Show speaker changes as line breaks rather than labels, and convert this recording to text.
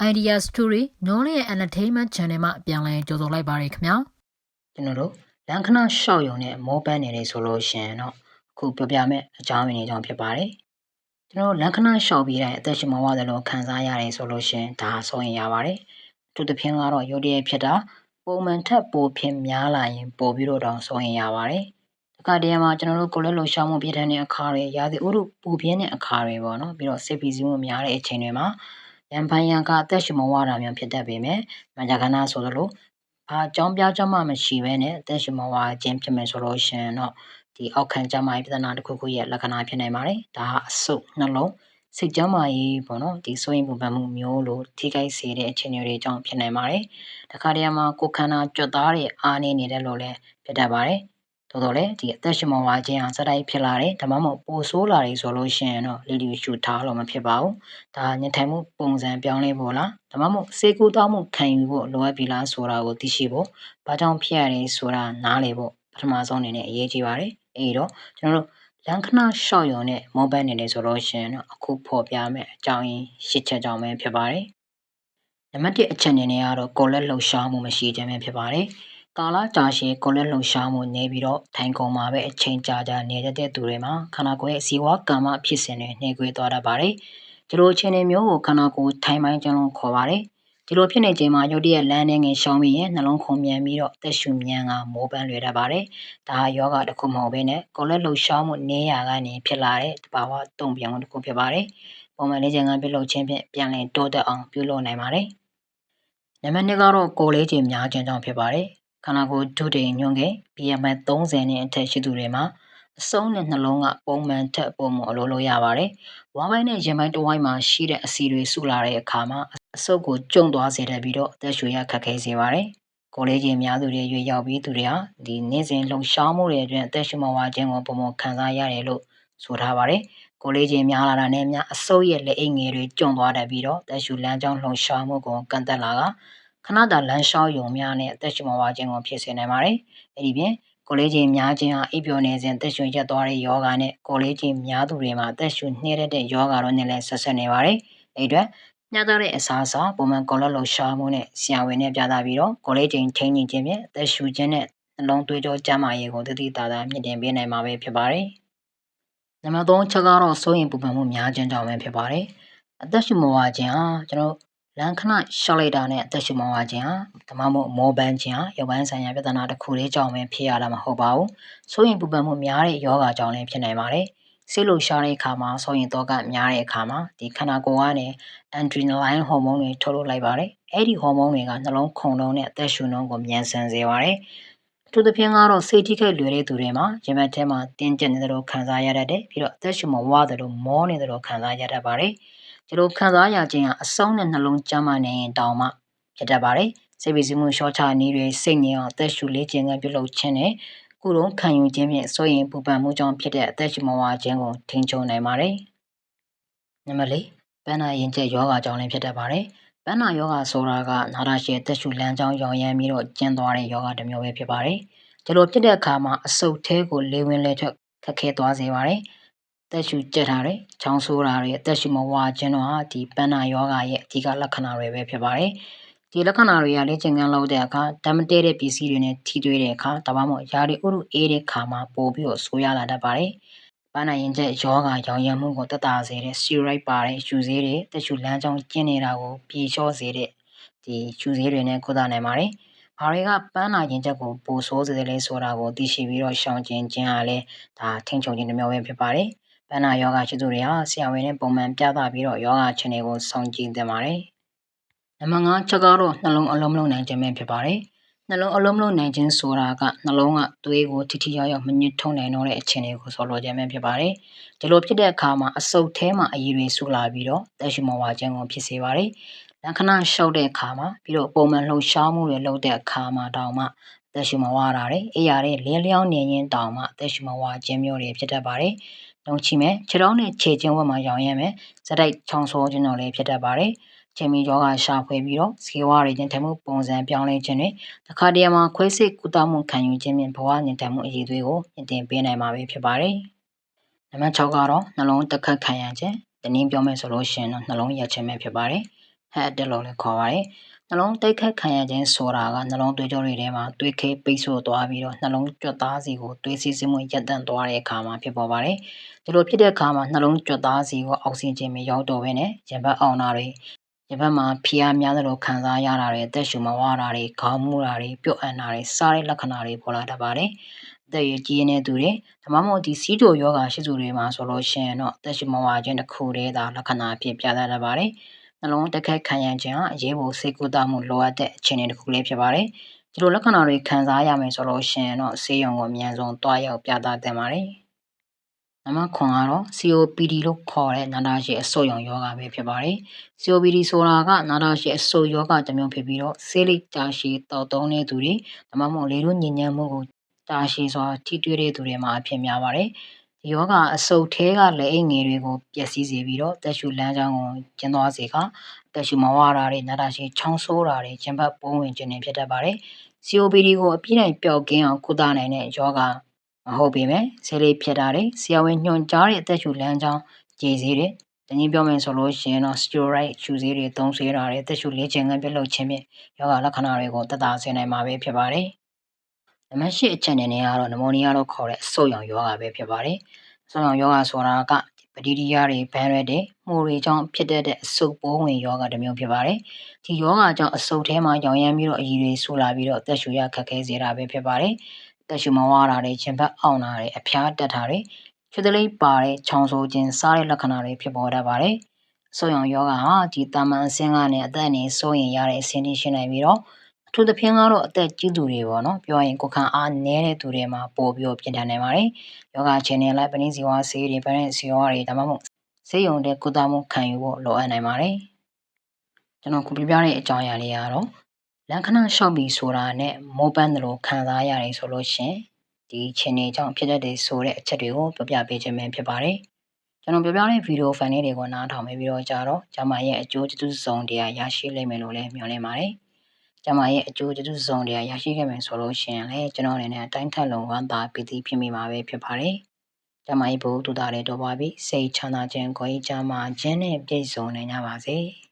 Idea Story Knowledge and Entertainment Channel မှာပြန်လည်ကြိုဆိုလိုက်ပါရခင်ဗျာ
ကျွန်တော်တို့လန်ခဏရှောက်ယုံနဲ့မောပန်းနေနေဆိုလို့ရှိရင်တော့အခုပြောပြမယ့်အကြောင်းရင်းတွေကြောင့်ဖြစ်ပါတယ်ကျွန်တော်တို့လန်ခဏရှောက်ပြီးတဲ့အသက်ရှင်မဝသလိုခံစားရတယ်ဆိုလို့ရှိရင်ဒါဆိုရင်ရပါတယ်အထူးသဖြင့်ကတော့ရုတ်တရက်ဖြစ်တာပုံမှန်ထက်ပိုဖြစ်များလာရင်ပိုပြီးတော့တောင်ဆိုရင်ရပါတယ်တခါတည်းမှာကျွန်တော်တို့ကိုယ်လက်လှူရှာမှုပြည့်တဲ့အခါတွေရာသီဥတုပူပြင်းတဲ့အခါတွေပေါ့နော်ပြီးတော့စိတ်ဖိစီးမှုများတဲ့အချိန်တွေမှာ ရန်ဖိုင်ရန်ကအသက်ရှင်မဝတာမျိုးဖြစ်တတ်ပေမဲ့မကြာခဏဆိုသလိုဘာအကြောင်းပြချက်မှမရှိဘဲနဲ့အသက်ရှင်မဝခြင်းဖြစ်မယ်ဆိုလို့ရှိရင်တော့ဒီအောက်ခံကျန်းမာရေးပြဿနာတစ်ခုခုရဲ့လက္ခဏာဖြစ်နိုင်ပါတယ်။ဒါကအဆုတ်နှလုံးစိတ်ကျန်းမာရေးပေါ့နော်ဒီဆိုရင်ပူပန်မှုမျိုးလိုထိခိုက်စေတဲ့အခြေအနေတွေကြောင့်ဖြစ်နိုင်ပါတယ်။တခါတည်းမှာကိုယ်ခန္ဓာကြွတ်သားတဲ့အားနေနေတယ်လို့လည်းဖြစ်တတ်ပါတယ်။ သို့တော်လည်းဒီအသက်ရှင်မဝခြင်းဟာစတိုက်ဖြစ်လာတယ်ဒါမှမဟုတ်ပိုဆိုးလာတယ်ဆိုလို့ရှိရင်တော့လီလီရှူထားလို့မဖြစ်ပါဘူး။ဒါညှထိုင်မှုပုံစံပြောင်းလဲဖို့လားဒါမှမဟုတ်စေကူတောင်းမှုခံယူဖို့လိုအပ်ပြီလားဆိုတာကိုသိရှိဖို့ဘာကြောင့်ဖြစ်ရတယ်ဆိုတာနားလည်ဖို့ပထမဆုံးအနေနဲ့အရေးကြီးပါတယ်။အဲဒီတော့ကျွန်တော်တို့လန်ခဏရှော့ရုံနဲ့မောဘိုင်းနေတယ်ဆိုလို့ရှိရင်တော့အခုဖော်ပြမယ်အကြောင်းရင်းရှစ်ချက်ကြောင့်ပဲဖြစ်ပါတယ်။နံပါတ်1အချက်အနေနဲ့ကတော့ကိုယ်လက်လှုပ်ရှားမှုမရှိခြင်းပဲဖြစ်ပါတယ်။ ကာလကြာရှည်ကိုယ်လက်လှုပ်ရှားမှုနေပြီးတော့ထိုင်ကုန်မှာပဲအချိန်ကြာကြာနေတတ်တဲ့သူတွေမှာခန္ဓာကိုယ်ရဲ့ဇီဝကမ္မဖြစ်စဉ်တွေနှိမ်ကွေးသွားတတ်ပါတယ်။ဒီလိုအခြေအနေမျိုးကိုခန္ဓာကိုယ်ထိုင်ပိုင်းကျလုံးခေါ်ပါတယ်။ဒီလိုဖြစ်နေချိန်မှာရုတ်တရက်လမ်းနေငယ်ရှောင်းပြီးရင်နှလုံးခုန်မြန်ပြီးတော့အသက်ရှူမြန်ကမိုးပန်းလွယ်တတ်ပါတယ်။ဒါဟာယောဂတစ်ခုမဟုတ်ဘဲနဲ့ကိုယ်လက်လှုပ်ရှားမှုနေရကနေဖြစ်လာတဲ့တဘာဝတုံ့ပြန်မှုတစ်ခုဖြစ်ပါတယ်။ပုံမှန်လေးချိန်ကပြုလုပ်ခြင်းဖြင့်ပြန်လည်တိုးတက်အောင်ပြုလုပ်နိုင်ပါတယ်။နံပါတ်2ကတော့ကိုယ်လေးချိန်များခြင်းကြောင့်ဖြစ်ပါတယ်။ ခန္ဓာကိုယ်ဒုတိယညွန့်ခဲ့ BMI 30နဲ့အထက်ရှိသူတွေမှာအဆုံးနဲ့နှလုံးကပုံမှန်ထက်ပုံမအလိုလိုရပါတယ်။ဝမ်းပိုင်းနဲ့ရင်ပိုင်းတစ်ဝိုင်းမှာရှိတဲ့အစီတွေစုလာတဲ့အခါမှာအဆုပ်ကိုကျုံသွားစေတတ်ပြီးတော့အသက်ရှူရခက်ခဲစေပါတယ်။ကိုယ်လေးချင်းများသူတွေရွေရောက်ပြီးသူတွေဟာဒီနေ့စဉ်လှုပ်ရှားမှုတွေအတွင်းအသက်ရှူမဝခြင်းကိုပုံမခံစားရတယ်လို့ဆိုထားပါတယ်။ကိုယ်လေးချင်းများလာတာနဲ့များအဆုပ်ရဲ့လက်အိတ်ငယ်တွေကျုံသွားတတ်ပြီးတော့အသက်ရှူလမ်းကြောင်းလှုပ်ရှားမှုကိုကန့်သက်လာက ခဏတာလမ်းလျှောက်ယုံများနဲ့အသက်ရှူမဝခြင်းကိုဖြစ်စေနိုင်ပါတယ်။အဲဒီပြင်ကိုလေးချင်းများခြင်းဟာအိပ်ပျော်နေစဉ်သက်ရှူရက်သွားတဲ့ယောဂနဲ့ကိုလေးချင်းများသူတွေမှာသက်ရှူနှဲရတဲ့ယောဂတို့နဲ့လည်းဆက်ဆက်နေပါတယ်။အဲဒီအတွက်ညသားတဲ့အစားအစာပုံမှန်ကော်လလှရှားမှုနဲ့ဆရာဝန်နဲ့ပြသပြီးတော့ကိုလေးချင်းထိန်းညင်ခြင်းဖြင့်သက်ရှူခြင်းနဲ့နှလုံးသွေးကြောကျန်းမာရေးကိုတတိတာတာမြင့်တင်ပေးနိုင်မှာပဲဖြစ်ပါတယ်။နံပါတ်3ချက်ကတော့စိုးရင်ပူပန်မှုများခြင်းကြောင့်ပဲဖြစ်ပါတယ်။အသက်ရှူမဝခြင်းဟာကျွန်တော် လန်ခဏရှောက်လိုက်တာနဲ့အသက်ရှူမဝခြင်းဟာဓမ္မမို့မောပန်းခြင်းဟာရုပ်ပိုင်းဆိုင်ရာပြဿနာတစ်ခုလေးကြောင့်ပဲဖြစ်ရတာမဟုတ်ပါဘူး။စိုးရင်ပူပန်မှုများတဲ့ယောဂါကြောင့်လည်းဖြစ်နိုင်ပါတယ်။ဆေးလိုရှားတဲ့အခါမှာစိုးရင်တော့ကများတဲ့အခါမှာဒီခန္ဓာကိုယ်ကနေ adrenaline ဟော်မုန်းတွေထုတ်လွှတ်လိုက်ပါတယ်။အဲ့ဒီဟော်မုန်းတွေကနှလုံးခုန်နှုန်းနဲ့အသက်ရှူနှုန်းကိုမြန်ဆန်စေပါတယ်။သူတစ်ဖြင့်ကတော့စိတ်ထိခိုက်လွယ်တဲ့သူတွေမှာရင်ဘတ်ထဲမှာတင်းကျပ်နေတဲ့လိုခံစားရတတ်တယ်ပြီးတော့အသက်ရှူမဝတဲ့လိုမောနေတဲ့လိုခံစားရတတ်ပါတယ်။ ဒီလိုခံစားရခြင်းဟာအဆုံးနဲ့နှလုံးကျမ်းမာနေရင်တောင်မှဖြစ်တတ်ပါတယ်။စိတ်ပီစီမှုရှော့ချနည်းတွေစိတ်ငြိမ်အောင်အသက်ရှူလေးခြင်းကပြုလုပ်ခြင်းနဲ့ကုလုံးခံယူခြင်းဖြင့်စိုးရင်ပူပန်မှုကြောင့်ဖြစ်တဲ့အသက်ရှူမဝခြင်းကိုထိန်းချုပ်နိုင်ပါတယ်။နံပါတ်၄ပန်းနာရင်ကျက်ယောဂါကြောင့်လည်းဖြစ်တတ်ပါတယ်။ပန်းနာယောဂါဆိုတာကနာတာရှည်အသက်ရှူလမ်းကြောင်းရောင်ရမ်းပြီးတော့ကျဉ်သွားတဲ့ယောဂါတစ်မျိုးပဲဖြစ်ပါတယ်။ဒီလိုဖြစ်တဲ့အခါမှာအဆုတ်သေးကိုလေဝင်လေထွက်ခက်ခဲသွားစေပါတယ်။ သက်ရှူကျက်တာတွေချောင်းဆိုးတာတွေအသက်ရှူမဝခြင်းတို့ဟာဒီပန်းနာယောဂရဲ့အဓိကလက္ခဏာတွေပဲဖြစ်ပါတယ်ဒီလက္ခဏာတွေကလေ့ကျင့်ခန်းလုပ်တဲ့အခါဓာတ်မတည့်တဲ့ပစ္စည်းတွေနဲ့ထိတွေ့တဲ့အခါဒါမှမဟုတ်ယာရီဥရုအေးတဲ့ခါမှာပို့ပြီးတော့ဆိုးရလာတတ်ပါတယ်ပန်းနာရင်ကျက်ယောဂရောင်ရမ်းမှုကိုတက်တာစေတဲ့ steroid ပါတဲ့ရှူဆေးတွေတက်ရှူလမ်းကြောင်းကျင်းနေတာကိုပြေလျှော့စေတဲ့ဒီရှူဆေးတွေနဲ့ကုသနိုင်ပါတယ်ဘာတွေကပန်းနာရင်ချက်ကိုပိုဆိုးစေတယ်လဲဆိုတာကိုသိရှိပြီးတော့ရှောင်ကျဉ်ခြင်းအားလည်းဒါထိန်းချုပ်ခြင်းတစ်မျိုးပဲဖြစ်ပါတယ်။ပ န်းနာယောဂရှိသူတွေဟာဆရာဝန်နဲ့ပုံမှန်ပြသပြီးတော့ယောဂအခြေအနေကိုစောင့်ကြည့်သင့်ပါတယ်။နံပါတ်5ချက်ကတော့နှလုံးအလုံးမလုံးနိုင်ခြင်းပဲဖြစ်ပါတယ်။နှလုံးအလုံးမလုံးနိုင်ခြင်းဆိုတာကနှလုံးကသွေးကိုထိထိရောက်ရောက်မညစ်ထုံနိုင်တော့တဲ့အခြေအနေကိုဆိုလိုခြင်းပဲဖြစ်ပါတယ်။ဒီလိုဖြစ်တဲ့အခါမှာအဆုတ်ထဲမှာအရည်တွေဆူလာပြီးတော့တက်ရှိမဝါခြင်းကိုဖြစ်စေပါတယ်။လက္ခဏာရှောက်တဲ့အခါမှာပြီးတော့ပုံမှန်လှုပ်ရှားမှုတွေလုပ်တဲ့အခါမှာတောင်မှသက်ရှိမဝါတာတွေအေးရတဲ့လင်းလျောင်းနေရင်တောင်မှသက်ရှိမဝါခြင်းမျိုးတွေဖြစ်တတ်ပါတယ်။ လုံချီမယ်ခြေထောက်နဲ့ခြေချင်းဝက်မှာရောင်ရမ်းမယ်ဇက်တိုက်ချောင်းဆိုးခြင်းတော့လည်းဖြစ်တတ်ပါတယ်ချိန်မီယောဂရှာဖွေပြီးတော့ဇေဝရည်ခြင်းထမှုပုံစံပြောင်းလဲခြင်းတွေတခါတည်းမှာခွဲစိတ်ကုသမှုခံယူခြင်းဖြင့်ဘဝညင်တမှုအရေးသွေးကိုမြင့်တင်ပေးနိုင်မှာပဲဖြစ်ပါတယ်နံပါတ်6ကတော့နှလုံးတက်ခတ်ခံရခြင်းတနည်းပြောမယ်ဆိုလို့ရှိရင်တော့နှလုံးရက်ခြင်းပဲဖြစ်ပါတယ်ဟ head attack လို့လည်းခေါ်ပါတယ် နှလုံးတိုက်ခတ်ခံရခြင်းဆိုတာကနှလုံးသွေးကြောတွေထဲမှာသွေးခဲပိတ်ဆို့သွားပြီးတော့နှလုံးကြွက်သားစီကိုသွေးစီးဆင်းမှုရပ်တန့်သွားတဲ့အခါမှာဖြစ်ပေါ်ပါတယ်ဒီလိုဖြစ်တဲ့အခါမှာနှလုံးကြွက်သားစီကိုအောက်ဆီဂျင်မရောက်တော့ဘဲနဲ့ရင်ဘတ်အောင်တာတွေရင်ဘတ်မှာဖိအားများသလိုခံစားရတာတွေအသက်ရှူမဝတာတွေခေါင်းမူတာတွေပြုတ်အန်တာတွေစားတဲ့လက္ခဏာတွေပေါ်လာတတ်ပါတယ်အသက်အရွယ်ကြီးနေတဲ့သူတွေဒါမှမဟုတ်ဒီစီးတိုယောဂရှိသူတွေမှာဆိုလို့ရှိရင်တော့အသက်ရှူမဝခြင်းတစ်ခုတည်းသာလက္ခဏာအဖြစ်ပြသတတ်ပါတယ် နှလုံးတက်ခတ်ခံရခြင်းဟာအရေးပေါ်စိတ်ကူးတမှုလိုအပ်တဲ့အခြေအနေတစ်ခုလေးဖြစ်ပါတယ်ဒီလိုလက္ခဏာတွေခံစားရမယ်ဆိုလို့ရှိရင်တော့ဆေးရုံကိုအမြန်ဆုံးတွားရောက်ပြသသင့်ပါတယ်နံပါတ်9ကတော့ COPD လို့ခေါ်တဲ့နာတာရှည်အဆုတ်ရောင်ယောဂပဲဖြစ်ပါတယ်။ COPD ဆိုတာကနာတာရှည်အဆုတ်ယောဂတစ်မျိုးဖြစ်ပြီးတော့ဆေးလိပ်တာရှည်တောက်သုံးတဲ့သူတွေဒါမှမဟုတ်လေတို့ညဉ့်ညမ်းမှုကိုတာရှည်စွာထိတွေ့တဲ့သူတွေမှာအဖြစ်များပါတယ်။ဒီ ယောဂအဆုတ်ထဲကလက်အိတ်ငယ်တွေကိုပျက်စီးစေပြီးတော့တက်ရှူလမ်းကြောင်းကိုကျင်းသွားစေကတက်ရှူမဝတာတွေနာတာရှည်ချောင်းဆိုးတာတွေကျင်ဘတ်ပိုးဝင်ခြင်းတွေဖြစ်တတ်ပါတယ်။ COPD ကိုအပြည့်နိုင်ပျောက်ကင်းအောင်ကုသနိုင်တဲ့ယောဂမဟုတ်ပေမဲ့ဆေးလေးဖြစ်တာတွေဆရာဝန်ညွှန်ကြားတဲ့အသက်ရှူလမ်းကြောင်းကြေးစေးတွေတနည်းပြောမယ်ဆိုလို့ရှိရင်တော့ steroid ရှူစေးတွေသုံးစေးတာတွေအသက်ရှူလေ့ကျင့်ခန်းပြုလုပ်ခြင်းဖြင့်ယောဂလက္ခဏာတွေကိုသက်သာစေနိုင်မှာပဲဖြစ်ပါတယ်။ နံပါတ်၈အချက်အနေနဲ့ကတော့နမိုနီးယားလို့ခေါ်တဲ့အဆုတ်ရောင်ယောဂပဲဖြစ်ပါတယ်။အဆုတ်ရောင်ယောဂဆိုတာကပတိရိယတွေဘန်ရွက်တွေမှုတွေကြောင့်ဖြစ်တတ်တဲ့အဆုတ်ပိုးဝင်ယောဂတစ်မျိုးဖြစ်ပါတယ်။ဒီယောဂကြောင့်အဆုတ်ထဲမှာရောင်ရမ်းပြီးတော့အရည်တွေဆူလာပြီးတော့အသက်ရှူရခက်ခဲစေတာပဲဖြစ်ပါတယ်။တက်ရှူမဝတာတွေခြင်းဘတ်အောင်တာတွေအဖျားတက်တာတွေချွတ်တလိပ်ပါတဲ့ချောင်းဆိုးခြင်းစားတဲ့လက္ခဏာတွေဖြစ်ပေါ်တတ်ပါတယ်။ဆိုးရောင်ယောဂဟာဒီတာမန်အဆင်းကနေအသက်အနေစိုးရင်ရတဲ့အဆင်းတွေရှိနိုင်ပြီးတော့အ ထူးသဖြင့်ကတော့အသက်ကြီးသူတွေပေါ့နော်ပြောရင်ကိုယ်ခံအားနည်းတဲ့သူတွေမှာပိုပြီးတော့ပြင်ထန်နေပါတယ်။ယောဂအခြေအနေလိုက်ပဏိစီဝါဆေးတွေပဏိစီဝါတွေဒါမှမဟုတ်ဆေးရုံတဲ့ကုသမှုခံယူဖို့လိုအပ်နိုင်ပါတယ်။ကျွန်တော်ခုပြပြတဲ့အကြောင်းအရာလေးကတော့လက္ခဏာလျှောက်ပြီးဆိုတာနဲ့မောပန်းတယ်လို့ခံစားရတယ်ဆိုလို့ရှင်ဒီအခြေအနေကြောင့်ဖြစ်တတ်တဲ့ဆိုတဲ့အချက်တွေကိုပြောပြပေးခြင်းပဲဖြစ်ပါတယ်။ကျွန်တော်ပြောပြတဲ့ဗီဒီယိုဖိုင်လေးတွေကိုနားထောင်ပြီးတော့ကြတော့ကျမရဲ့အကျိုးကျေးဇူးစုံတရားရရှိလိမ့်မယ်လို့လည်းမျှော်လင့်ပါတယ်။ ကျမရဲ့အကျိုးကျေးဇူးစုံတရားရရှိခဲ့မယ်ဆိုလို့ရှိရင်လည်းကျွန်တော်အနေနဲ့အတိုင်းထက်လုံးဝမ်းသာပီတိဖြစ်မိမှာပဲဖြစ်ပါတယ်။ကျမရဲ့ဘုဒ္ဓတာလေးတော်ပါပြီစိတ်ချမ်းသာခြင်းကိုယ်ကြီးချမ်းသာခြင်းနဲ့ပြည့်စုံနိုင်ကြပါစေ။